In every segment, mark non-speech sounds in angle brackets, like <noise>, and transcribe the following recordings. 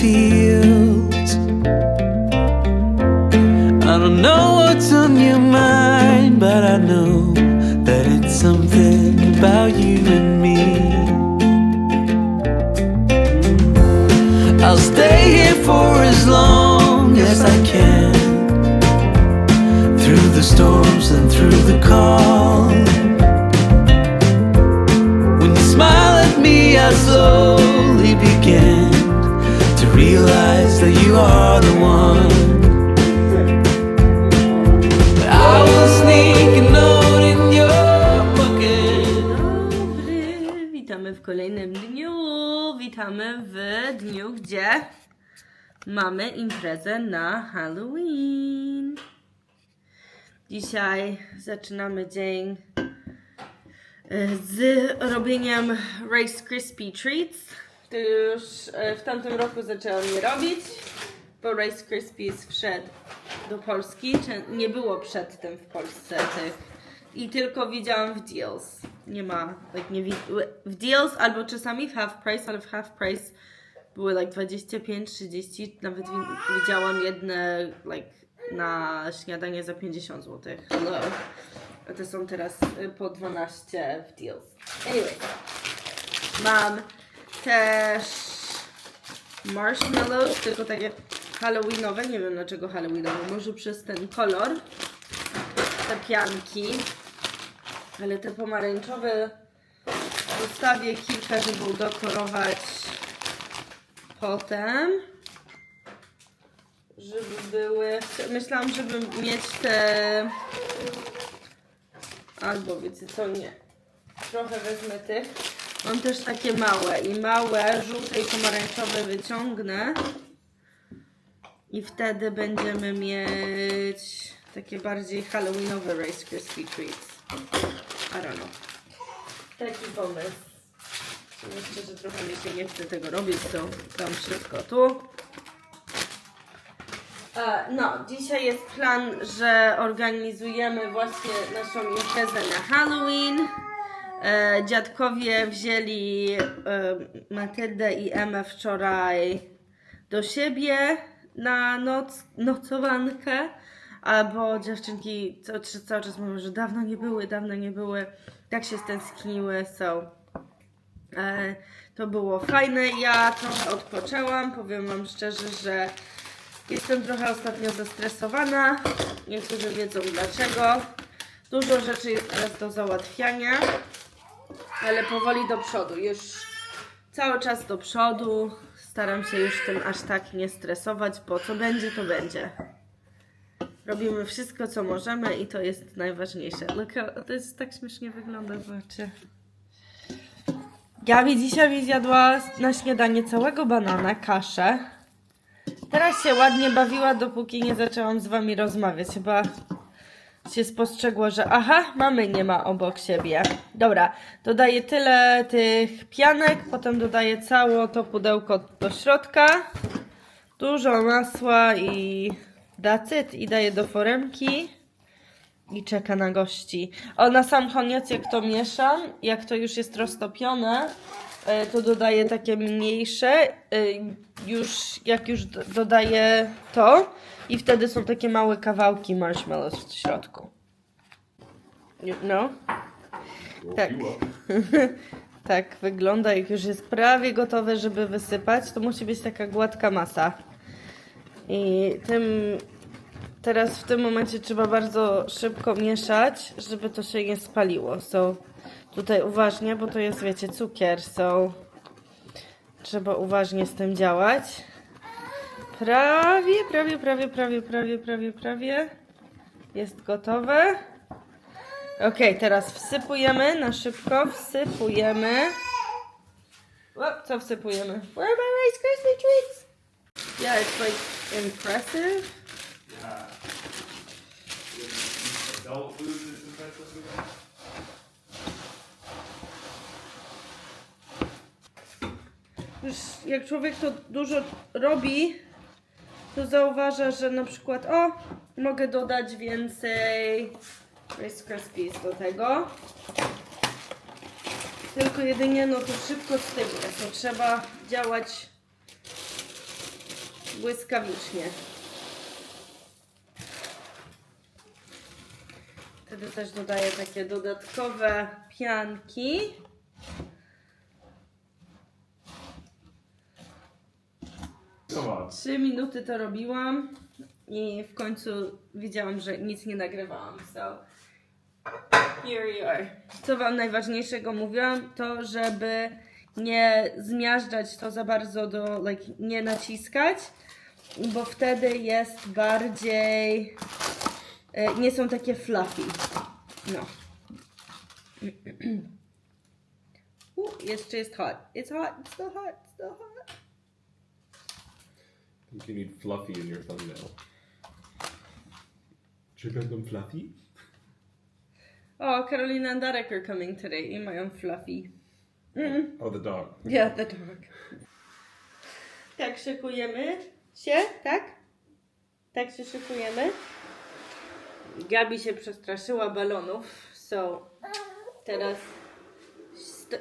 feels. I don't know what's on your mind, but I know that it's something about you and me. I'll stay here for as long as I can. Through the storms and through the calm. When you smile at me, I slowly begin realize that you are the one. Witamy w kolejnym dniu. Witamy w dniu, gdzie mamy imprezę na Halloween. Dzisiaj zaczynamy dzień e, z robieniem Rice Krispie Treats. To już e, w tamtym roku zaczęłam je robić, bo Rice Krispies wszedł do Polski. Nie było przedtem w Polsce tych. I tylko widziałam w deals. Nie ma, like nie w deals albo czasami w half price, ale w half price były like 25, 30, nawet wi- widziałam jedne like na śniadanie za 50 zł. Hello. A te są teraz y, po 12 w deals. Anyway. Mam też marshmallows, tylko takie halloweenowe. Nie wiem dlaczego halloweenowe. Może przez ten kolor. Te pianki. Ale te pomarańczowe zostawię kilka, żeby udekorować potem. Żeby były. Myślałam, żeby mieć te. Albo wiecie co, nie. Trochę wezmę tych. Mam też takie małe i małe, żółte i pomarańczowe wyciągnę. I wtedy będziemy mieć takie bardziej halloweenowe Rice Krispie Treats. I don't know. Taki pomysł. Myślę, że trochę mi się nie chce tego robić, to dam wszystko tu. E, No, dzisiaj jest plan, że organizujemy właśnie naszą imprezę na Halloween. E, dziadkowie wzięli e, Matyldę i Emę wczoraj do siebie na noc, nocowankę, albo dziewczynki cały, cały czas mówią, że dawno nie były, dawno nie były, tak się stęskniły, so e, to było fajne. Ja trochę odpoczęłam, powiem Wam szczerze, że jestem trochę ostatnio zestresowana. Niektórzy wiedzą dlaczego. Dużo rzeczy jest teraz do załatwiania, ale powoli do przodu. Już cały czas do przodu. Staram się już tym aż tak nie stresować, bo co będzie, to będzie. Robimy wszystko, co możemy i to jest najważniejsze. How- to jest tak śmiesznie wygląda, zobaczcie. Gabi dzisiaj zjadła na śniadanie całego banana, kaszę. Teraz się ładnie bawiła, dopóki nie zaczęłam z wami rozmawiać. Chyba się spostrzegło, że aha, mamy nie ma obok siebie. Dobra, dodaję tyle tych pianek, potem dodaję całe to pudełko do środka. Dużo masła i it. I daję do foremki i czeka na gości. O, na sam koniec, jak to mieszam, jak to już jest roztopione, to dodaję takie mniejsze. e, Już, jak już do- dodaję to, i wtedy są takie małe kawałki marshmallows w środku. Know? Tak. <laughs> tak wygląda, jak już jest prawie gotowe, żeby wysypać, to musi być taka gładka masa. I tym teraz w tym momencie trzeba bardzo szybko mieszać, żeby to się nie spaliło. So tutaj uważnie, bo to jest, wiecie, cukier, so trzeba uważnie z tym działać. Prawie, prawie, prawie, prawie, prawie, prawie, prawie. Jest gotowe. Ok, teraz wsypujemy na szybko, wsypujemy. O, co wsypujemy? Where are my Rice Krispie treats? Yeah, it's like impressive. Is impressive. Już jak człowiek to dużo robi, to zauważa, że na przykład, o, mogę dodać więcej Rice Krispies do tego. Tylko jedynie, no to szybko stygnie, to trzeba działać błyskawicznie. Wtedy też dodaję takie dodatkowe pianki. Trzy minuty to robiłam i w końcu widziałam, że nic nie nagrywałam. So here you are. Co wam najważniejszego mówiłam, to żeby nie zmiażdżać to za bardzo do, like, nie naciskać, bo wtedy jest bardziej, nie są takie fluffy. No. U, jeszcze jest hot. It's hot, it's still hot, it's still hot. I think you need fluffy in your thumbnail. Czy będą fluffy? Oh, Carolina and Darek are coming today i mają fluffy. Mm. Oh, the dog. Yeah, the dog. Tak, szykujemy się, tak? Tak się szykujemy. Gabi się przestraszyła balonów, so teraz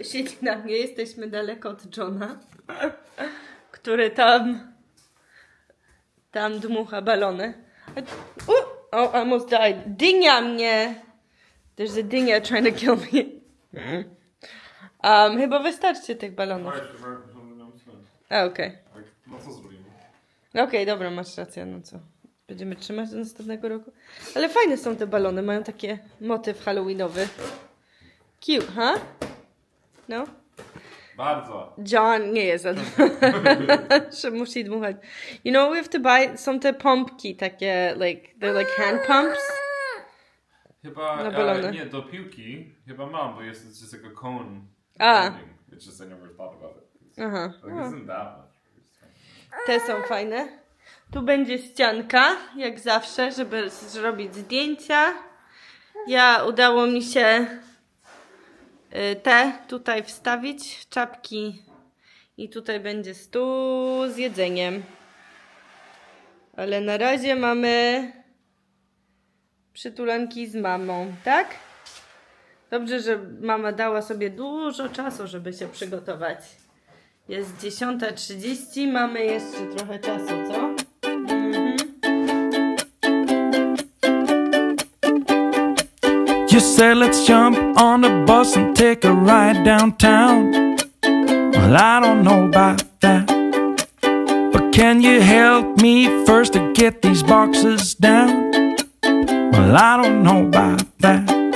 siedzi na mnie, jesteśmy daleko od Johna, który tam tam dmucha balony. Uh, oh, I almost died. Dynia mnie! There's a dynia trying to kill me. Um, chyba wystarczy tych balonów. A, okej. Tak, No co zrobimy? Okej, dobra, masz rację, no co. Będziemy trzymać do następnego roku. Ale fajne są te balony, mają takie motyw halloweenowy. Cute, huh? No? Bardzo. John nie jest <laughs> że musi dmuchać. You know, we have to buy, są te pompki takie, like, they're like hand pumps. Chyba, Na balony. e, nie, do piłki chyba mam, bo jest it's just like a cone. A. It's just I never thought about it. Aha. Like, isn't that much? Te są fajne. Tu będzie ścianka, jak zawsze, żeby zrobić zdjęcia. Ja udało mi się y, te tutaj wstawić, czapki. I tutaj będzie stół z jedzeniem. Ale na razie mamy przytulanki z mamą, tak? Dobrze, że mama dała sobie dużo czasu, żeby się przygotować. Jest 10.30, mamy jeszcze trochę czasu, co? You said let's jump on the bus and take a ride downtown. Well, I don't know about that. But can you help me first to get these boxes down? Well, I don't know about that.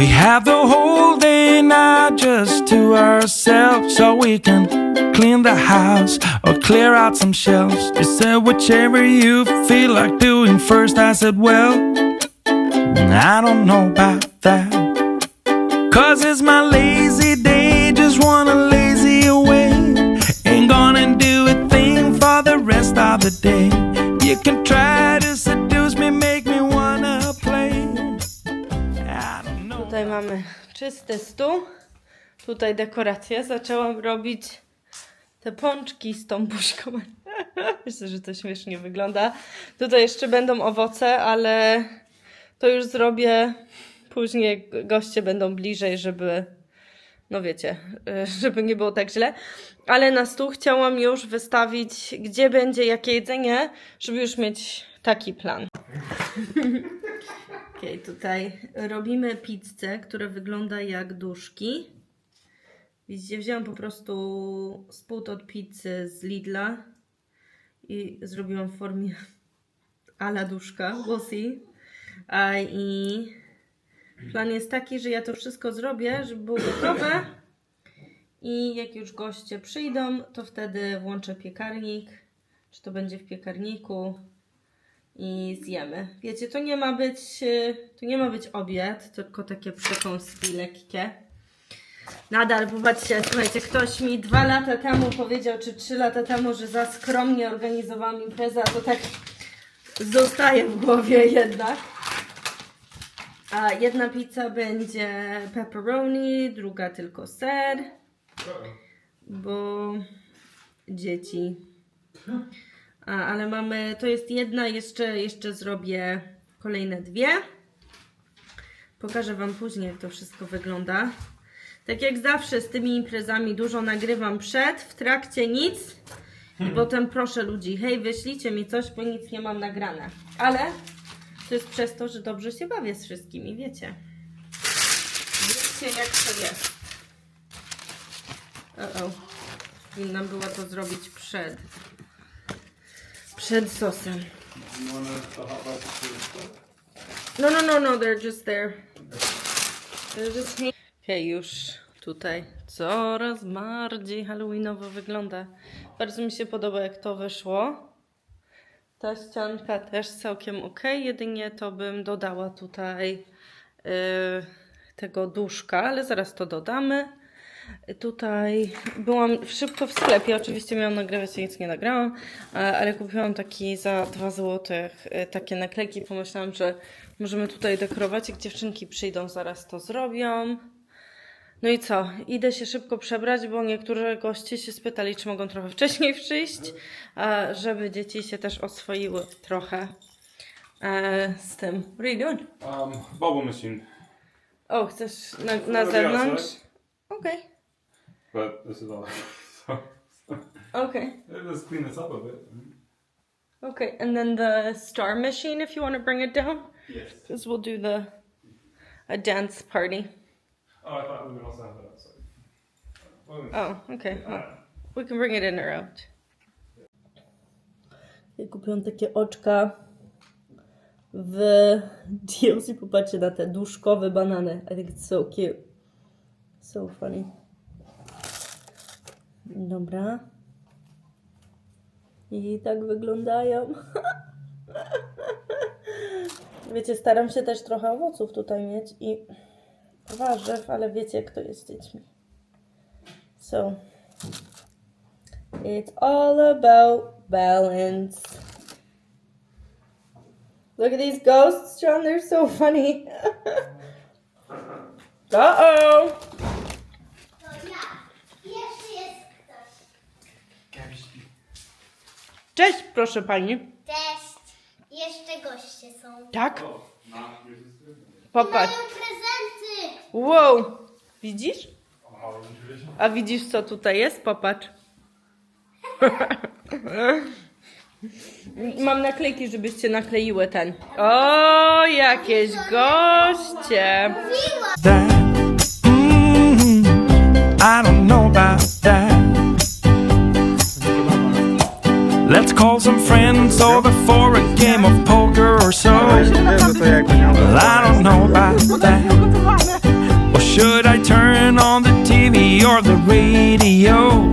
We have the whole day now just to ourselves so we can clean the house or clear out some shelves. You said whichever you feel like doing first. I said, well, I don't know about that. Cause it's my lazy day, just wanna lazy away. Ain't gonna do a thing for the rest of the day. You can try to Tutaj mamy czysty stół. Tutaj dekoracje. Zaczęłam robić te pączki z tą buźką. <laughs> Myślę, że to śmiesznie wygląda. Tutaj jeszcze będą owoce, ale to już zrobię później. Goście będą bliżej, żeby. No wiecie, <laughs> żeby nie było tak źle. Ale na stół chciałam już wystawić, gdzie będzie jakie jedzenie, żeby już mieć taki plan. <laughs> Okej, tutaj robimy pizzę, która wygląda jak duszki. Widzicie, wzięłam po prostu spód od pizzy z Lidla i zrobiłam w formie <laughs> ala duszka, see. A, I plan jest taki, że ja to wszystko zrobię, żeby było gotowe. I jak już goście przyjdą, to wtedy włączę piekarnik. Czy to będzie w piekarniku? I zjemy. Wiecie, to nie ma być, e, to nie ma być obiad, tylko takie przekąski lekkie. Nadal, popatrzcie, słuchajcie, ktoś mi dwa lata temu powiedział, czy trzy lata temu, że za skromnie organizowałam imprezę, to tak zostaje w głowie jednak. A jedna pizza będzie pepperoni, druga tylko ser, bo dzieci. A, ale mamy, to jest jedna, jeszcze, jeszcze zrobię kolejne dwie. Pokażę Wam później, jak to wszystko wygląda. Tak jak zawsze z tymi imprezami dużo nagrywam przed, w trakcie nic. I potem proszę ludzi, hej, wyślijcie mi coś, bo nic nie mam nagrane. Ale to jest przez to, że dobrze się bawię z wszystkimi, wiecie. Wiecie, jak to jest. O, o. Powinnam była to zrobić przed. Przed sosem. No, no, no, no, they're just there. They're just hang- Okej, już tutaj coraz bardziej halloweenowo wygląda. Bardzo mi się podoba, jak to wyszło. Ta ścianka też całkiem ok, jedynie to bym dodała tutaj yy, tego duszka, ale zaraz to dodamy. Tutaj byłam szybko w sklepie, oczywiście miałam nagrywać, a nic nie nagrałam, e, ale kupiłam taki za 2 zł takie naklejki. Pomyślałam, że możemy tutaj dekorować, jak dziewczynki przyjdą, zaraz to zrobią. No i co? Idę się szybko przebrać, bo niektórzy goście się spytali, czy mogą trochę wcześniej przyjść, a żeby dzieci się też oswoiły trochę e, z tym. What are you doing? Um, bubble machine. O, chcesz na, na zewnątrz? Okej, But this is all. <laughs> so, okej. let's clean this up a bit. Okay, and then the star machine if you want to bring it down, Yes. because we'll do the a dance party. Oh, I thought we would also have that outside. Oh, okay. Well, we can bring it in or out. Ja kupiłam takie oczka w DLC. Popatrzcie na te duszkowe banany. I think it's so cute. So funny. Dobra. I tak wyglądają. <laughs> Wiecie, staram się też trochę owoców tutaj mieć i warzyw, ale wiecie jak to jest z dziećmi. So, it's all about balance. Look at these ghosts, John. They're so funny. <laughs> uh oh. To ja. Jeszcze jest ktoś. Cześć, proszę pani. Cześć. Jeszcze goście są. Tak? Popatrz. Mają prezenty. Wow. Widzisz? A widzisz, co tutaj jest? Popatrz. <laughs> Mam naklejki, żebyście nakleiły ten. O, jakieś goście. that. mm I don't call some friends over for a game of poker or so. Well, I don't know about that. Or should I turn on the TV or the radio?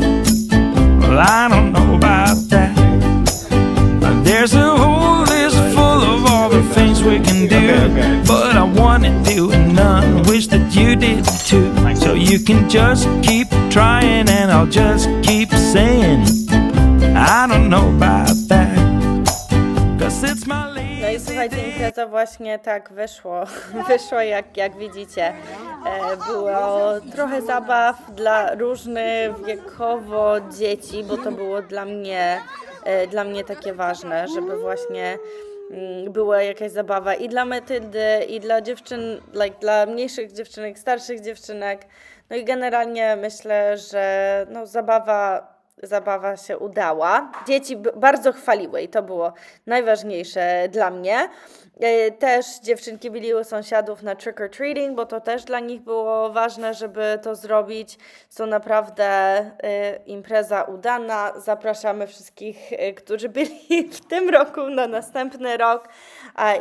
Well, I don't know about that. There's a whole list full of all the things we can do, but I wanna do none. Wish that you did too. So you can just keep trying, and I'll just keep saying, I don't know about that. Cause it's my No i słuchajcie, impreza właśnie tak wyszło. <laughs> Wyszło jak, jak widzicie. E, było trochę zabaw dla różnych wiekowo dzieci, bo to było dla mnie, e, dla mnie takie ważne, żeby właśnie mm, była jakaś zabawa i dla Metyldy, i dla dziewczyn, like, dla mniejszych dziewczynek, starszych dziewczynek. No i generalnie myślę, że no, zabawa zabawa się udała. Dzieci bardzo chwaliły i to było najważniejsze dla mnie. E, Też dziewczynki byli u sąsiadów na trick or treating, bo to też dla nich było ważne, żeby to zrobić. To naprawdę e, impreza udana. Zapraszamy wszystkich, e, którzy byli <laughs> w tym roku na następny rok.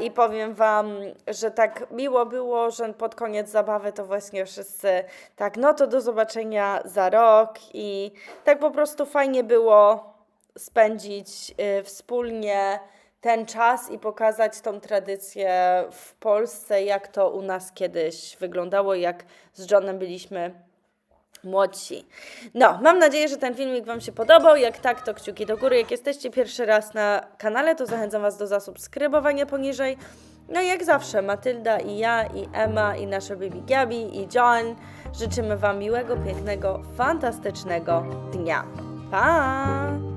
I powiem Wam, że tak miło było, że pod koniec zabawy to właśnie wszyscy tak, no to do zobaczenia za rok. I tak po prostu fajnie było spędzić y, wspólnie ten czas i pokazać tą tradycję w Polsce, jak to u nas kiedyś wyglądało, jak z Johnem byliśmy młodsi. No, mam nadzieję, że ten filmik Wam się podobał. Jak tak, to kciuki do góry. Jak jesteście pierwszy raz na kanale, to zachęcam Was do zasubskrybowania poniżej. No i jak zawsze, Matylda i ja, i Emma, i nasze baby Gabi, i John życzymy Wam miłego, pięknego, fantastycznego dnia. Pa!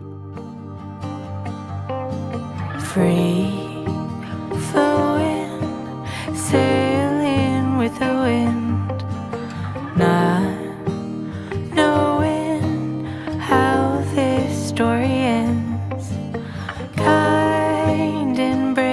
free flowing, sailing with the wind,